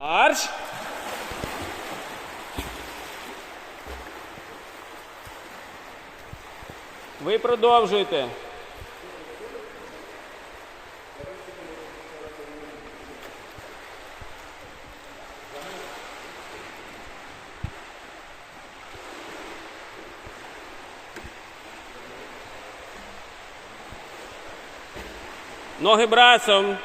Марш! Ви продовжуєте. Ноги брасом.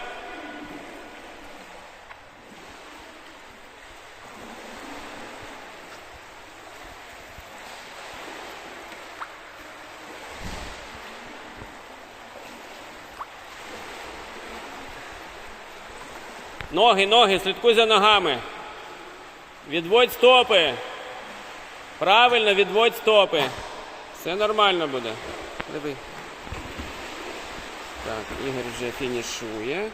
Ноги, ноги, слідкуй за ногами. Відводь стопи. Правильно, відводь стопи. Все нормально буде. Диви. Так, Ігор вже фінішує.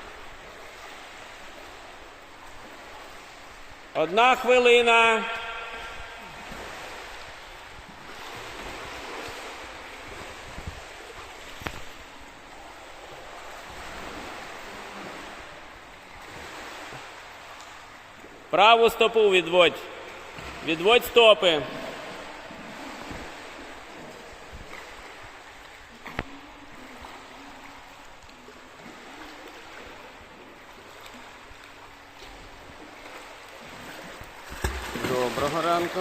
Одна хвилина. Праву стопу відводь. Відводь стопи. Доброго ранку.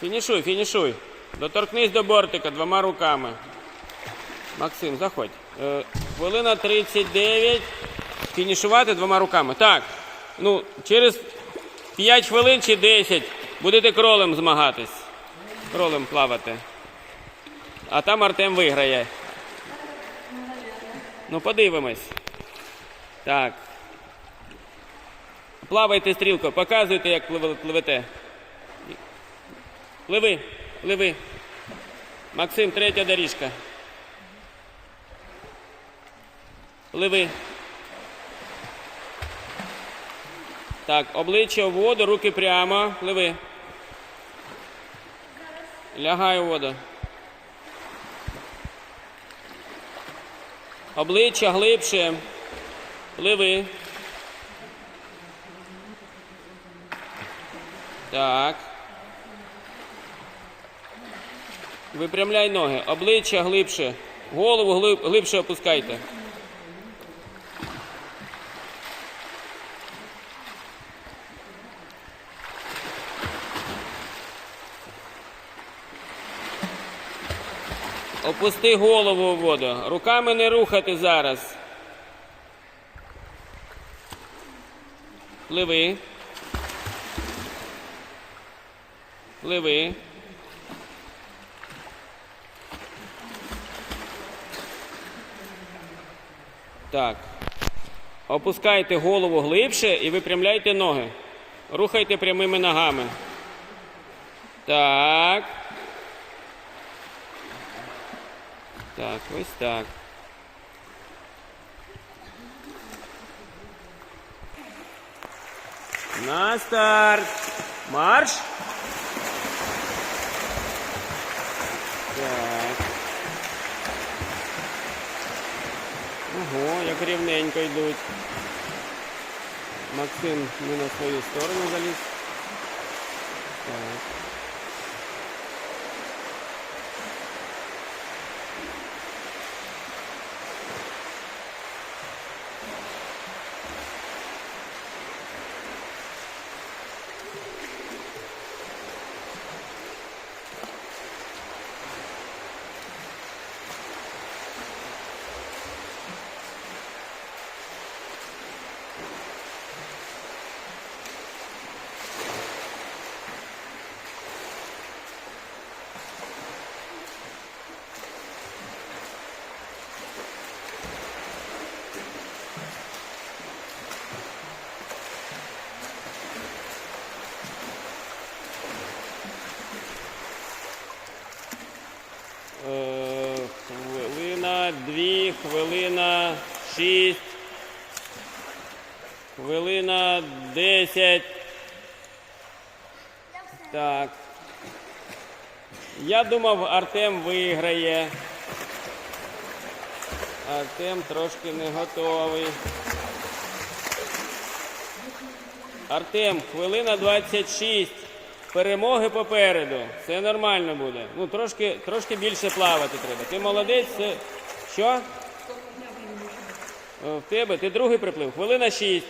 Фінішуй, фінішуй. Доторкнись до бортика двома руками. Максим, заходь. Е, хвилина 39. Фінішувати двома руками. Так. Ну, через 5 хвилин чи 10 будете кролем змагатись. Кролем плавати. А там Артем виграє. Ну, подивимось. Так. Плавайте стрілко, показуйте, як пливете. Пливи, пливи. Максим, третя доріжка. Пливи. Так, обличчя в воду, руки прямо. Пливи. Лягай у воду. Обличчя глибше. Пливи. Так. Випрямляй ноги. Обличчя глибше. Голову глиб, глибше опускайте. Опусти голову в воду. Руками не рухати зараз. Пливи. Пливи. Так. Опускайте голову глибше і випрямляйте ноги. Рухайте прямими ногами. Так. Так, ось так. На старт. Марш. Так. Ого, як рівненько йдуть. Максим не на свою сторону заліз. Так. Дві, хвилина, шість, хвилина, десять. Так. Я думав, Артем виграє. Артем трошки не готовий. Артем, хвилина 26. Перемоги попереду. Все нормально буде. Ну, трошки, трошки більше плавати треба. Ти молодець. Що? В тебе, ти другий приплив. Хвилина 6.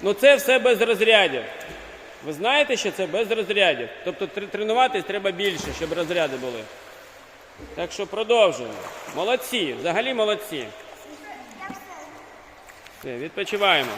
Ну це все без розрядів. Ви знаєте, що це без розрядів. Тобто тренуватись треба більше, щоб розряди були. Так що продовжуємо. Молодці, взагалі молодці. Все, відпочиваємо.